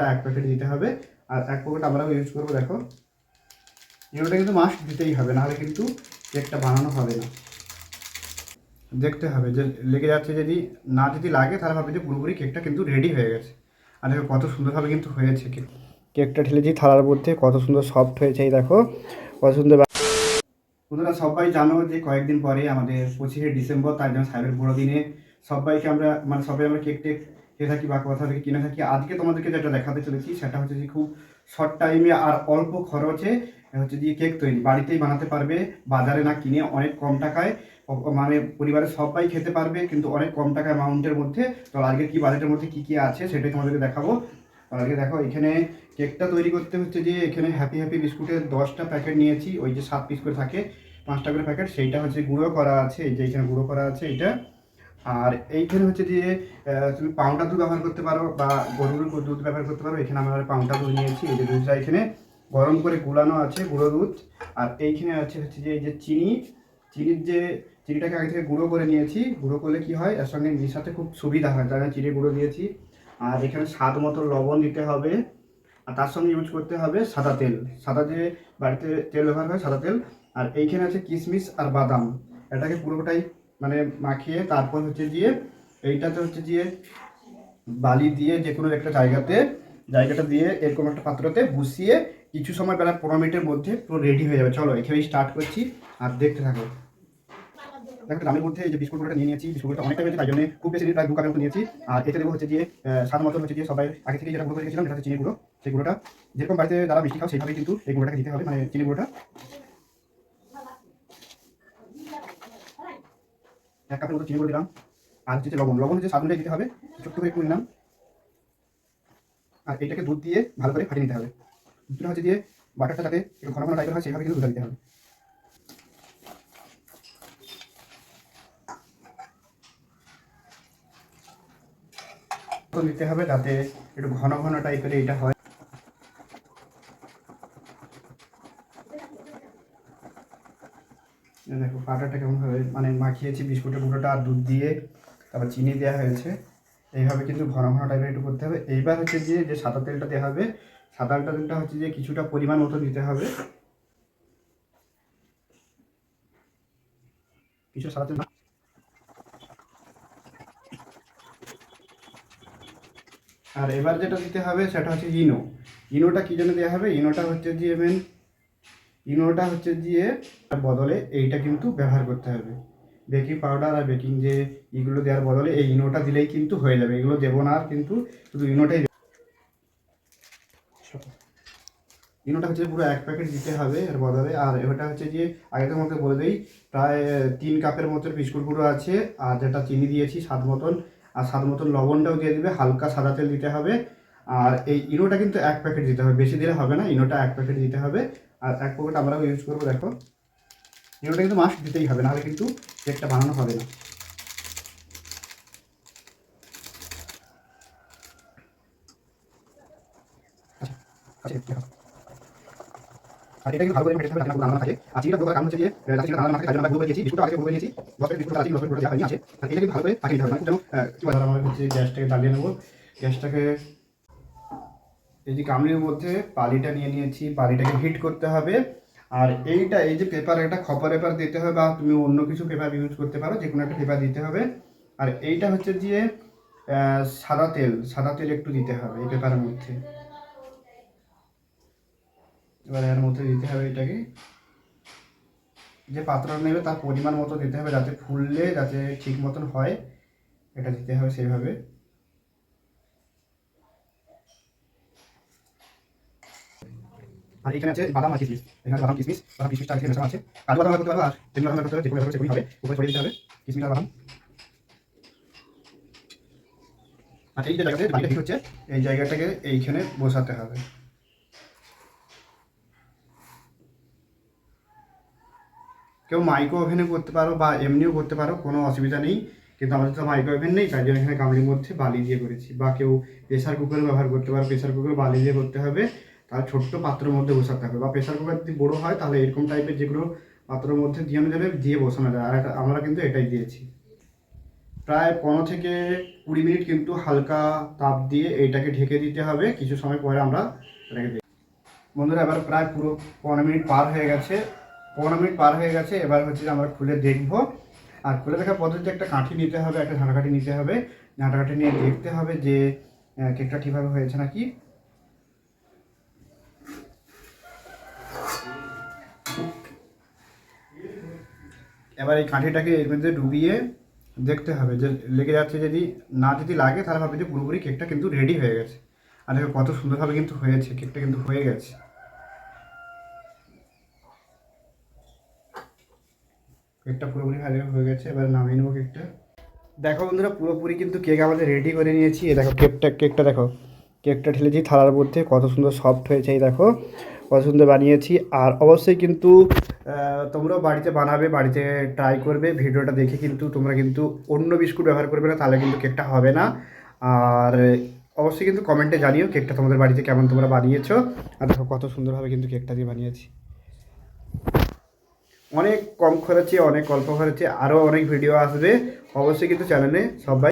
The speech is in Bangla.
ইনোটা এক প্যাকেট দিতে হবে। আর এক প্যাকেট আমরাও ইউজ করব দেখো। ইনোটা কিন্তু মাস্ট দিতেই হবে নাহলে কিন্তু কেকটা বানানো হবে না। দেখতে হবে যে লেগে যাচ্ছে যদি না যদি লাগে তাহলে ভাবে যে পুরোপুরি কেকটা কিন্তু রেডি হয়ে গেছে। আর দেখো কত সুন্দরভাবে কিন্তু হয়েছে কেক কেকটা ঢেলেছি থালার মধ্যে কত সুন্দর সফট হয়েছে এই দেখো। কত সুন্দর বন্ধুরা সবাই জানো যে কয়েকদিন পরে আমাদের পঁচিশে ডিসেম্বর তার জন্য সাহেবের বড়দিনে সবাইকে আমরা মানে সবাই আমরা কেক টেক খেয়ে থাকি বা কোথা থেকে কিনে থাকি, আজকে তোমাদেরকে যেটা দেখাতে চলেছি সেটা হচ্ছে যে খুব শর্ট টাইমে আর অল্প খরচে হচ্ছে যে কেক তৈরি। বাড়িতেই বানাতে পারবে, বাজারে না কিনে অনেক কম টাকায় মানে পরিবারের সবাই খেতে পারবে, কিন্তু অনেক কম টাকা অ্যামাউন্টের মধ্যে। তো আজকে কি বাজেটের মধ্যে কি কি আছে সেটাই তোমাদেরকে দেখাবো। আজকে দেখো, এখানে কেকটা তৈরি করতে হচ্ছে যে এখানে হ্যাপি হ্যাপি বিস্কুটের দশটা প্যাকেট নিয়েছি, ওই যে সাত পিস করে থাকে, পাঁচটা করে প্যাকেট সেইটা হচ্ছে গুঁড়ো করা আছে, এই যে এখানে গুঁড়ো করা আছে, এইটা। আর এইখানে হচ্ছে যে তুমি পাউডার দুধ ব্যবহার করতে পারো বা গরুর দুধ ব্যবহার করতে পারো। এখানে আমরা পাউডার দুধ নিয়েছি, এই যে দুধটা এখানে গরম করে গুলানো আছে, গুঁড়ো দুধ। আর এইখানে আছে হচ্ছে যে, এই যে চিনি, চিনির যে, চিনিটাকে আগে থেকে গুঁড়ো করে নিয়েছি। গুঁড়ো করলে কি হয়, এর সঙ্গে মিশাতে খুব সুবিধা হয় তার চিনি গুঁড়ো দিয়েছি। আর এখানে স্বাদ মতো লবণ দিতে হবে। আর তার সঙ্গে ইউজ করতে হবে সাদা তেল। সাদা যে বাড়িতে তেল ব্যবহার হয়, সাদা তেল। আর এইখানে আছে কিশমিশ আর বাদাম। এটাকে পুরোটাই মানে মাখিয়ে তারপর হচ্ছে দিয়ে এইটাতে হচ্ছে দিয়ে বালি দিয়ে যে কোনো একটা জায়গাতে, জায়গাটা দিয়ে এরকম একটা পাত্রতে বসিয়ে কিছু সময় প্রায় পনেরো মিনিটের মধ্যে পুরো রেডি হয়ে যাবে। চলো, এখানেই স্টার্ট করছি আর দেখতে থাকো। দেখো দামের মধ্যে এই যে বিস্কুটটা নিয়ে নিয়েছি বিস্কুটটা অনেকটা হয়েছে, তাই জন্য খুব বেশি প্রায় দু কাপের মতো নিয়েছি। আর এতে দেবো হচ্ছে যে স্বাদ মতো হচ্ছে যে সবাই আগে থেকে যেটা গুঁড়ো করে রেখেছিলাম হচ্ছে চিনি গুঁড়ো যেরকম বাড়িতে যারা মিষ্টি খাও, সেইভাবেই কিন্তু এই গুঁড়োটাকে দিতে হবে মানে চিনি গুঁড়োটা এক কাপের মতো চিনি গুঁড়ো দিলাম। আর হচ্ছে লবণ। লবণ হচ্ছে স্বাদ দিতে হবে। ছোট্ট করে একটু নিলাম। আর এটাকে দুধ দিয়ে ভালো করে ফাটিয়ে নিতে হবে। দুধটা হচ্ছে দিয়ে বাটারটা যাতে একটু ঘন ঘন টাইপের হয় সেইভাবে কিন্তু দুধ দিতে হবে। দিতে হবে যাতে একটু ঘন ঘন টাইপের এইটা হয়। দেখো বাটারটা কেমন ভাবে মানে মাখিয়েছি বিস্কুটের গুঁড়োটা আর দুধ দিয়ে, তারপর চিনি দেওয়া হয়েছে। এইভাবে কিন্তু ঘন ঘন টাইপের একটু করতে হবে। এইবার হচ্ছে যে যে সাদা তেলটা দেওয়া হবে, সাদা তেলটা হচ্ছে যে কিছুটা পরিমাণ মতো দিতে হবে। কিছু সাদা তেল আর এবার যেটা দিতে হবে সেটা হচ্ছে ইনো। ইনোটা কী জন্য দেওয়া হবে? ইনোটা হচ্ছে যে মেন ইনোটা হচ্ছে দিয়ে বদলে এইটা কিন্তু ব্যবহার করতে হবে। বেকিং পাউডার আর বেকিং যে এগুলো দেওয়ার বদলে এই ইনোটা দিলেই কিন্তু হয়ে যাবে। এগুলো দেবো না আর কিন্তু শুধু ইনোটাই ইনোটা হচ্ছে পুরো এক প্যাকেট দিতে হবে এর বদলে। আর ওটা হচ্ছে যে আগে তোমাকে বলে দিই, প্রায় তিন কাপের মতো বিস্কুট গুঁড়ো আছে। আর যেটা চিনি দিয়েছি, স্বাদ মতন। আর স্বাদ মতন লবণটাও দিয়ে দিবে, হালকা সাদা তেল দিতে হবে। আর এই ইনোটা কিন্তু এক প্যাকেট দিতে হবে। বেশি দিলে হবে না, ইনোটা এক প্যাকেট দিতে হবে। আর এক প্যাকেট আমরাও ইউজ করব দেখো। ইনোটা কিন্তু মাস্ট দিতেই হবে নাহলে কিন্তু কেকটা বানানো হবে না। আচ্ছা, আচ্ছা, আর ভালো করে মেখে হবে যাতে না পুরো আলাদা থাকে। আর চিনিটা হচ্ছে যে আমরা আগে করে নিয়েছি দশ বিস্কুট আছে আছে আর ভালো করে দিতে হবে মানে কি বলে গ্যাসটাকে জ্বালিয়ে নেব। গ্যাসটাকে এই যে কামড়ির মধ্যে পালিটা নিয়ে নিয়েছি, পালিটাকে হিট করতে হবে। আর এইটা, এই যে পেপার একটা খপর পেপার দিতে হবে বা তুমি অন্য কিছু পেপার ইউজ করতে পারো, যে কোনো একটা পেপার দিতে হবে। আর এইটা হচ্ছে যে সাদা তেল সাদা তেল একটু দিতে হবে এই পেপারের মধ্যে। এবার এর মধ্যে দিতে হবে এটাকে। যে পাত্র নেবে তার পরিমাণ মতো দিতে হবে যাতে ফুললে, যাতে ঠিক মতন হয়, এটা দিতে হবে সেইভাবে। আর এখানে আছে বাদাম এখানে বাদাম কিশমিশ বাদাম আগে মেশানো আছে। কাজু বাদাম করতে আর বাদাম করতে হবে, উপরে ছড়িয়ে দিতে হবে কিশমিশ আর বাদাম। আর এই যে জায়গাতে বাড়িটা হচ্ছে, এই জায়গাটাকে এইখানে বসাতে হবে। কেউ মাইক্রো ওভেনে করতে পারো বা এমনিও করতে পারো, কোনো অসুবিধা নেই। কিন্তু আমাদের তো মাইক্রো ওভেন নেই, তাই জন্য এখানে গামলির মধ্যে বালি দিয়ে করেছি। বা কেউ প্রেসার কুকার ব্যবহার করতে পারো প্রেসার কুকার বালি দিয়ে করতে হবে। তার ছোট্ট পাত্রের মধ্যে বসাতে হবে। বা প্রেসার কুকার যদি বড়ো হয়, তাহলে এরকম টাইপের যেগুলো পাত্রের মধ্যে দিয়ে যাবে দিয়ে বসানো যায়। আর এটা আমরা কিন্তু এটাই দিয়েছি। প্রায় পনেরো থেকে কুড়ি মিনিট কিন্তু হালকা তাপ দিয়ে এটাকে ঢেকে দিতে হবে। কিছু সময় পরে আমরা রেখে দিই বন্ধুরা, এবার প্রায় পুরো পনেরো মিনিট পার হয়ে গেছে। পনেরো মিনিট পার হয়ে গেছে। এবার হচ্ছে যে আমরা খুলে দেখব। আর খুলে দেখার পদ্ধতিতে একটা কাঠি নিতে হবে, একটা ঝাঁটাকাঠি নিতে হবে। ঝাঁটাকাঠি নিয়ে দেখতে হবে যে কেকটা ঠিকভাবে হয়েছে নাকি। এবার এই কাঠিটাকে এর মধ্যে ডুবিয়ে দেখতে হবে যে লেগে যাচ্ছে যদি না যদি লাগে, তাহলে ভাবে যে পুরোপুরি কেকটা কিন্তু রেডি হয়ে গেছে। আর দেখো কত সুন্দরভাবে কিন্তু হয়েছে, কেকটা কিন্তু হয়ে গেছে। কেকটা পুরোপুরি ভালো হয়ে গেছে, এবার নামিয়ে নেব কেকটা। দেখো বন্ধুরা, পুরোপুরি কিন্তু কেক আমাদের রেডি করে নিয়েছি। এই দেখো কেকটা কেকটা দেখো, কেকটা ঠেলেছি থালার মধ্যে, কত সুন্দর সফট হয়েছে, এই দেখো। কত সুন্দর বানিয়েছি, আর অবশ্যই কিন্তু তোমরাও বাড়িতে বানাবে, বাড়িতে ট্রাই করবে। ভিডিওটা দেখে কিন্তু তোমরা কিন্তু অন্য বিস্কুট ব্যবহার করবে না, তাহলে কিন্তু কেকটা হবে না। আর অবশ্যই কিন্তু কমেন্টে জানিও কেকটা তোমাদের বাড়িতে কেমন তোমরা বানিয়েছো। আর দেখো কত সুন্দরভাবে কিন্তু কেকটা দিয়ে বানিয়েছি। অনেক কম খরচে, অনেক অল্প খরচে আরও অনেক ভিডিও আসবে। অবশ্যই কিন্তু চ্যানেলে সবাই